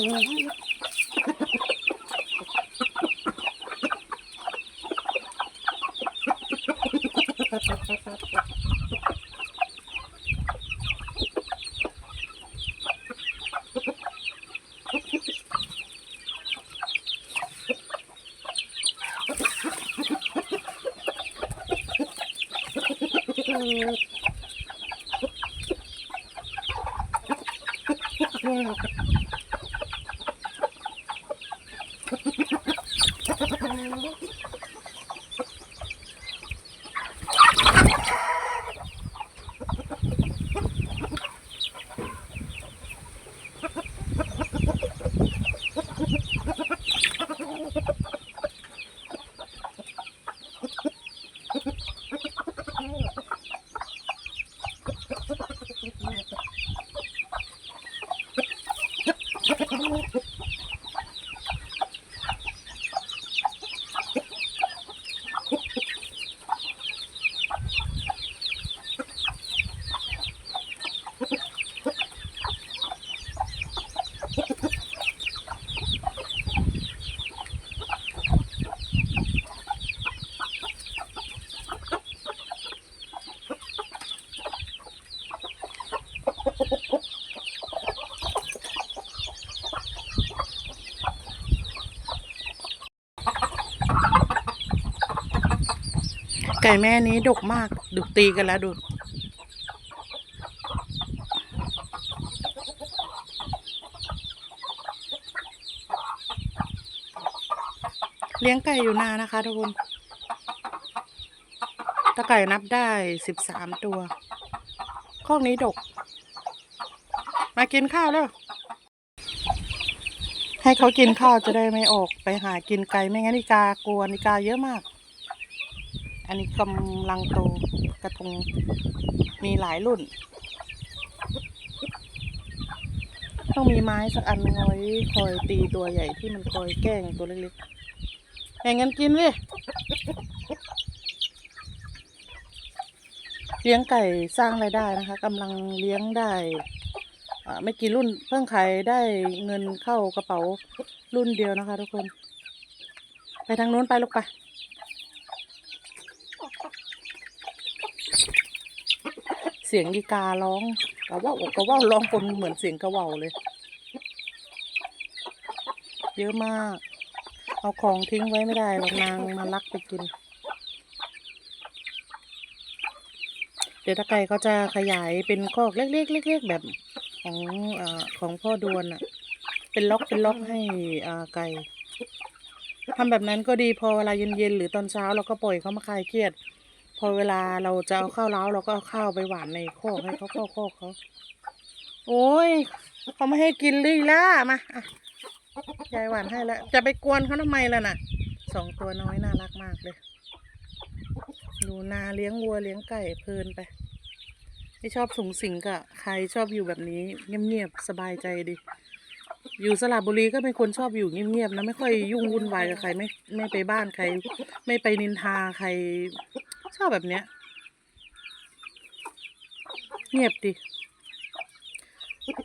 Yeah. Ha ha ha! ไก่แม่นี้ดกมากดุตีกันแล้วดูเลี้ยงไก่อยู่นานนะคะทุกคนตาไก่นับได้สิบสามตัวข้องนี้ดก มากินข้าวแล้ว ให้เขากินข้าวจะได้ไม่ออกไปหากินไก่ไม่งั้นนิกากลัวนิกาเยอะมาก อันนี้กำลังโตกระทงมีหลายรุ่น ต้องมีไม้สักอันน้อาไว้คอยตีตัวใหญ่ที่มันคอยแกล้งตัวเล็กๆแบ่งกันกินเลยเลี้ยงไก่สร้างรายได้นะคะกำลังเลี้ยงได้ไม่กี่รุ่นเพิ่งขายได้เงินเข้ากระเป๋ารุ่นเดียวนะคะ ทุกคน ไปทางนู้นไปลูกไป เสียงกีการ้องกระว่าวกระว่าวร้องปนเหมือนเสียงกระว่าวเลย เยอะมาก เอาของทิ้งไว้ไม่ได้หรอกนางมาลักไปกิน เดี๋ยวตะไก่ก็จะขยายเป็นคอกเล็กๆเล็กๆแบบของอของพ่อดวนอะ่ะเป็นล็อกเป็นล็อกให้อาไก่ทำแบบนั้นก็ดีพอเวลาเย็นๆหรือตอนเช้าเราก็ปล่อยเขามาคลายเครียด พอเวลาเราจะเอาข้าวเล้าเราก็เอาข้าวไปหวานในคอกให้เขาเข้าคอกเขา โอ้ยเขาไม่ให้กินเลยล่ะมาอะยายหวานให้แล้ว จะไปกวนเขาทำไมล่ะน่ะสองตัวน้อยน่ารักมากเลย ดูนาเลี้ยงวัวเลี้ยงไก่เพลินไป ไม่ชอบสูงสิงกับใครชอบอยู่แบบนี้ เงียบๆสบายใจดี อยู่สระบุรีก็เป็นคนชอบอยู่เงียบๆนะไม่ค่อยยุ่งวุ่นวายกับใครไม่ไม่ไปบ้านใคร ไม่ไปนินทาใคร ชอบแบบเนี้ย เงียบดิ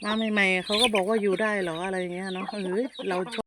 มาใหม่ๆเขาก็บอกว่าอยู่ได้เหรออะไรเงี้ยเนาะเออเราชอบ